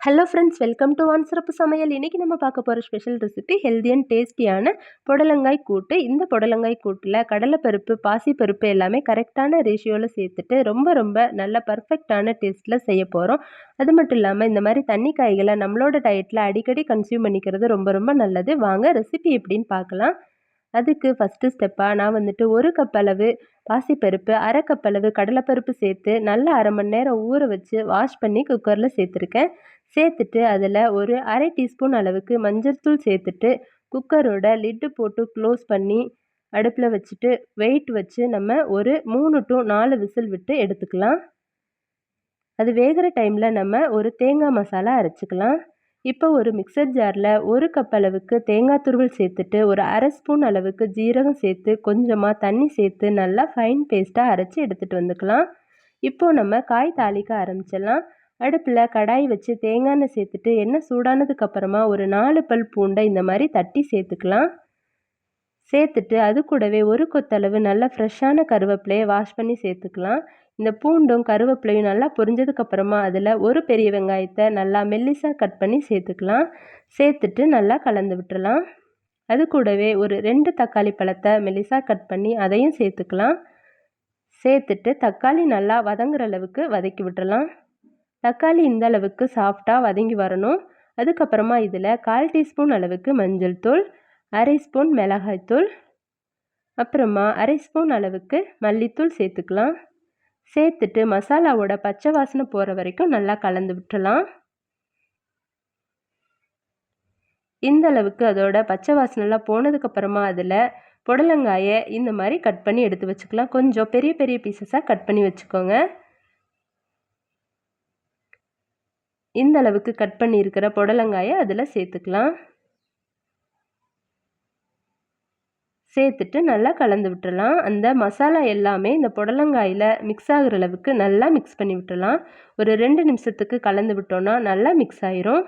Hello friends welcome to one சிறப்பு சமையல் இன்றைக்கி நம்ம பார்க்க போகிற ஸ்பெஷல் ரெசிபி ஹெல்தி அண்ட் டேஸ்டியான புடலங்காய் கூட்டு. இந்த புடலங்காய் கூட்டில் கடலைப்பருப்பு பாசிப்பருப்பு எல்லாமே கரெக்டான ரேஷியோவில் சேர்த்துட்டு ரொம்ப ரொம்ப நல்ல பர்ஃபெக்டான டேஸ்ட்டில் செய்ய போகிறோம் அது மட்டும் இல்லாமல் இந்த மாதிரி தண்ணி காய்களை நம்மளோட டயட்டில் அடிக்கடி கன்சியூம் பண்ணிக்கிறது ரொம்ப ரொம்ப நல்லது. வாங்க ரெசிபி எப்படின்னு பார்க்கலாம். அதுக்கு ஃபஸ்ட்டு ஸ்டெப்பாக நான் வந்துட்டு ஒரு கப் அளவு பாசிப்பருப்பு அரை கப் அளவு கடலைப்பருப்பு சேர்த்து நல்லா அரை மணி நேரம் ஊற வச்சு வாஷ் பண்ணி குக்கரில் சேர்த்துருக்கேன். சேர்த்துட்டு அதில் ஒரு அரை டீஸ்பூன் அளவுக்கு மஞ்சள் தூள் சேர்த்துட்டு குக்கரோட லிட்டு போட்டு க்ளோஸ் பண்ணி அடுப்பில் வச்சுட்டு வெயிட் வச்சு நம்ம ஒரு மூணு டு நாலு விசில் விட்டு எடுத்துக்கலாம். அது வேகிற டைமில் நம்ம ஒரு தேங்காய் மசாலா அரைச்சிக்கலாம். இப்போ ஒரு மிக்சர் ஜாரில் ஒரு கப் அளவுக்கு தேங்காய் துருவல் சேர்த்துட்டு ஒரு அரை ஸ்பூன் அளவுக்கு ஜீரகம் சேர்த்து கொஞ்சமாக தண்ணி சேர்த்து நல்லா ஃபைன் பேஸ்ட்டாக அரைச்சி எடுத்துகிட்டு வந்துக்கலாம். இப்போது நம்ம காய் தாளிக்க ஆரம்பிச்சிடலாம். அடுப்பில் கடாய் வச்சு தேங்காய் எண்ணெய் சேர்த்துட்டு எண்ணெய் சூடானதுக்கு அப்புறமா ஒரு நாலு பல் பூண்டை இந்த மாதிரி தட்டி சேர்த்துக்கலாம். சேர்த்துட்டு அது கூடவே ஒரு கொத்தளவு நல்ல ஃப்ரெஷ்ஷான கருவேப்பிலையை வாஷ் பண்ணி சேர்த்துக்கலாம். இந்த பூண்டும் கருவேப்பிலையும் நல்லா பொரிஞ்சதுக்கப்புறமா அதில் ஒரு பெரிய வெங்காயத்தை நல்லா மெல்லிசாக கட் பண்ணி சேர்த்துக்கலாம். சேர்த்துட்டு நல்லா கலந்து விட்டுறலாம். அது கூடவே ஒரு ரெண்டு தக்காளி பழத்தை மெல்லிசாக கட் பண்ணி அதையும் சேர்த்துக்கலாம். சேர்த்துட்டு தக்காளி நல்லா வதங்குற அளவுக்கு வதக்கி விட்டுறலாம். தக்காளி இந்த அளவுக்கு சாஃப்டாக வதங்கி வரணும். அதுக்கப்புறமா இதில் கால் டீஸ்பூன் அளவுக்கு மஞ்சள் தூள் அரை ஸ்பூன் மிளகாய்த்தூள் அப்புறமா அரை ஸ்பூன் அளவுக்கு மல்லித்தூள் சேர்த்துக்கலாம். சேர்த்துட்டு மசாலாவோட பச்சை வாசனை போகிற வரைக்கும் நல்லா கலந்து விட்டுலாம் இந்த அளவுக்கு அதோட பச்சை வாசனைலாம் போனதுக்கப்புறமா அதில் புடலங்காயை இந்த மாதிரி கட் பண்ணி எடுத்து வச்சுக்கலாம். கொஞ்சம் பெரிய பெரிய பீசஸாக கட் பண்ணி வச்சுக்கோங்க. இந்த அளவுக்கு கட் பண்ணியிருக்கிற புடலங்காயை அதில் சேர்த்துக்கலாம். சேர்த்துட்டு நல்லா கலந்து விட்டுறலாம். அந்த மசாலா எல்லாமே இந்த புடலங்காயில் மிக்ஸ் ஆகிற அளவுக்கு நல்லா மிக்ஸ் பண்ணி விட்டுறலாம். ஒரு ரெண்டு நிமிஷத்துக்கு கலந்து விட்டோன்னா நல்லா மிக்ஸ் ஆயிரும்.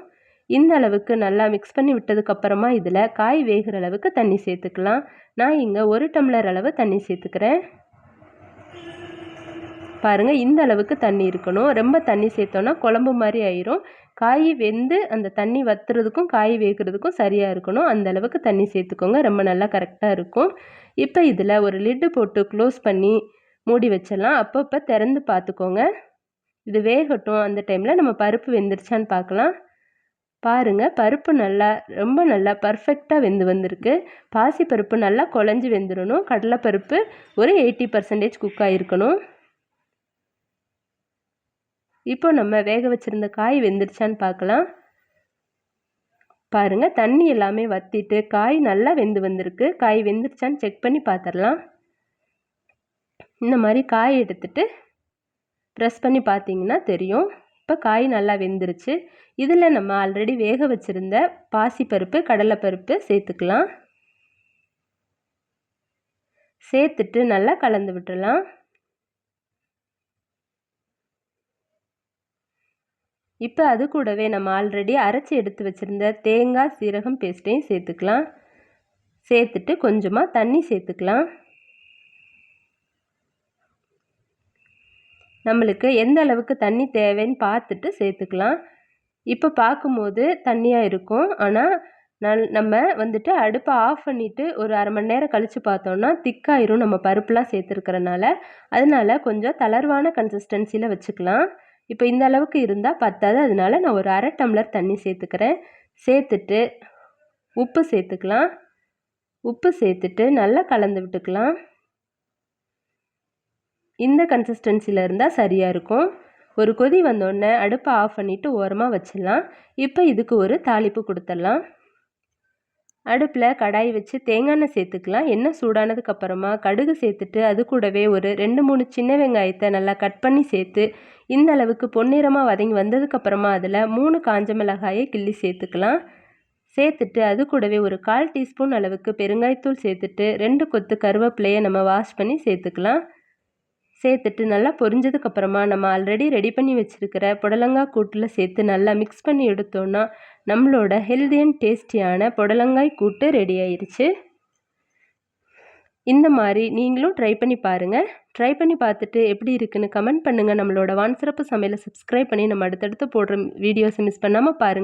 இந்த அளவுக்கு நல்லா மிக்ஸ் பண்ணி விட்டதுக்கப்புறமா இதில் காய் வேகிற அளவுக்கு தண்ணி சேர்த்துக்கலாம். நான் இங்கே ஒரு டம்ளர் அளவு தண்ணி சேர்த்துக்கிறேன். பாருங்கள் இந்த அளவுக்கு தண்ணி இருக்கணும். ரொம்ப தண்ணி சேர்த்தோன்னா குழம்பு மாதிரி ஆயிரும். காய் வெந்து அந்த தண்ணி வத்துறதுக்கும் காய் வேகிறதுக்கும் சரியாக இருக்கணும். அந்த அளவுக்கு தண்ணி சேர்த்துக்கோங்க. ரொம்ப நல்லா கரெக்டாக இருக்கும். இப்போ இதில் ஒரு லிட்டு போட்டு க்ளோஸ் பண்ணி மூடி வச்சிடலாம். அப்பப்போ திறந்து பார்த்துக்கோங்க. இது வேகட்டும். அந்த டைமில் நம்ம பருப்பு வெந்துருச்சான்னு பார்க்கலாம். பாருங்கள் பருப்பு நல்லா ரொம்ப நல்லா பர்ஃபெக்டாக வெந்து வந்திருக்கு. பாசி பருப்பு நல்லா குழஞ்சி வெந்துடணும் கடலைப்பருப்பு ஒரு எயிட்டி பர்சன்டேஜ் குக் ஆகிருக்கணும் இப்போ நம்ம வேக வச்சுருந்த காய் வெந்துருச்சான்னு பார்க்கலாம். பாருங்கள் தண்ணி எல்லாமே வற்றிட்டு காய் நல்லா வெந்து வந்திருக்கு. காய் வெந்துருச்சான்னு செக் பண்ணி பார்த்துடலாம் இந்த மாதிரி காய் எடுத்துட்டு ப்ரெஸ் பண்ணி பார்த்தீங்கன்னா தெரியும். இப்போ காய் நல்லா வெந்துருச்சு. இதில் நம்ம ஆல்ரெடி வேக வச்சுருந்த பாசிப்பருப்பு கடலைப்பருப்பு சேர்த்துக்கலாம். சேர்த்துட்டு நல்லா கலந்து விட்டுடலாம். இப்போ அது கூடவே நம்ம ஆல்ரெடி அரைச்சி எடுத்து வச்சுருந்த தேங்காய் சீரகம் பேஸ்ட்டையும் சேர்த்துக்கலாம். சேர்த்துட்டு கொஞ்சமாக தண்ணி சேர்த்துக்கலாம். நம்மளுக்கு எந்த அளவுக்கு தண்ணி தேவைன்னு பார்த்துட்டு சேர்த்துக்கலாம். இப்போ பார்க்கும்போது தண்ணியாக இருக்கும். ஆனால் நல் நம்ம வந்துட்டு அடுப்பை ஆஃப் பண்ணிவிட்டு ஒரு அரை மணி நேரம் கழித்து பார்த்தோன்னா திக்காயிரும் நம்ம பருப்புலாம் சேர்த்துருக்கிறனால. அதனால் கொஞ்சம் தளர்வான கன்சிஸ்டன்சியில் வச்சுக்கலாம். இப்போ இந்த அளவுக்கு இருந்தால் பத்தாது. அதனால நான் ஒரு அரை டம்ளர் தண்ணி சேர்த்துக்கிறேன். சேர்த்துட்டு உப்பு சேர்த்துக்கலாம். உப்பு சேர்த்துட்டு நல்லா கலந்து விட்டுக்கலாம். இந்த கன்சிஸ்டன்சியில் இருந்தால் சரியாக இருக்கும். ஒரு கொதி வந்தோடனே அடுப்பை ஆஃப் பண்ணிவிட்டு ஓரமாக வச்சிடலாம். இப்போ இதுக்கு ஒரு தாளிப்பு கொடுத்துடலாம். அடுப்பில் கடாய் வச்சு தேங்காய் எண்ணெய் சேர்த்துக்கலாம். எண்ணெய் சூடானதுக்கப்புறமா கடுகு சேர்த்துட்டு அது கூடவே ஒரு ரெண்டு மூணு சின்ன வெங்காயத்தை நல்லா கட் பண்ணி சேர்த்து இந்த அளவுக்கு பொன்னிறமாக வதங்கி வந்ததுக்கப்புறமா அதில் மூணு காஞ்ச மிளகாயை கிள்ளி சேர்த்துக்கலாம். சேர்த்துட்டு அது கூடவே ஒரு கால் டீஸ்பூன் அளவுக்கு பெருங்காயத்தூள் சேர்த்துட்டு ரெண்டு கொத்து கருவேப்பிலையை நம்ம வாஷ் பண்ணி சேர்த்துக்கலாம். சேர்த்துட்டு நல்லா பொரிஞ்சதுக்கப்புறமா நம்ம ஆல்ரெடி ரெடி பண்ணி வச்சுருக்கிற புடலங்காய் கூட்டில் சேர்த்து நல்லா மிக்ஸ் பண்ணி எடுத்தோன்னா நம்மளோட ஹெல்தி அண்ட் டேஸ்டியான புடலங்காய் கூட்டு ரெடி ஆயிடுச்சு இந்த மாதிரி நீங்களும் ட்ரை பண்ணி பாருங்கள் ட்ரை பண்ணி பார்த்துட்டு எப்படி இருக்குன்னு கமெண்ட் பண்ணுங்கள் நம்மளோட வான் சிறப்பு சமையலை சப்ஸ்கிரைப் பண்ணி நம்ம அடுத்தடுத்து போடுற வீடியோஸை மிஸ் பண்ணாமல் பாருங்கள்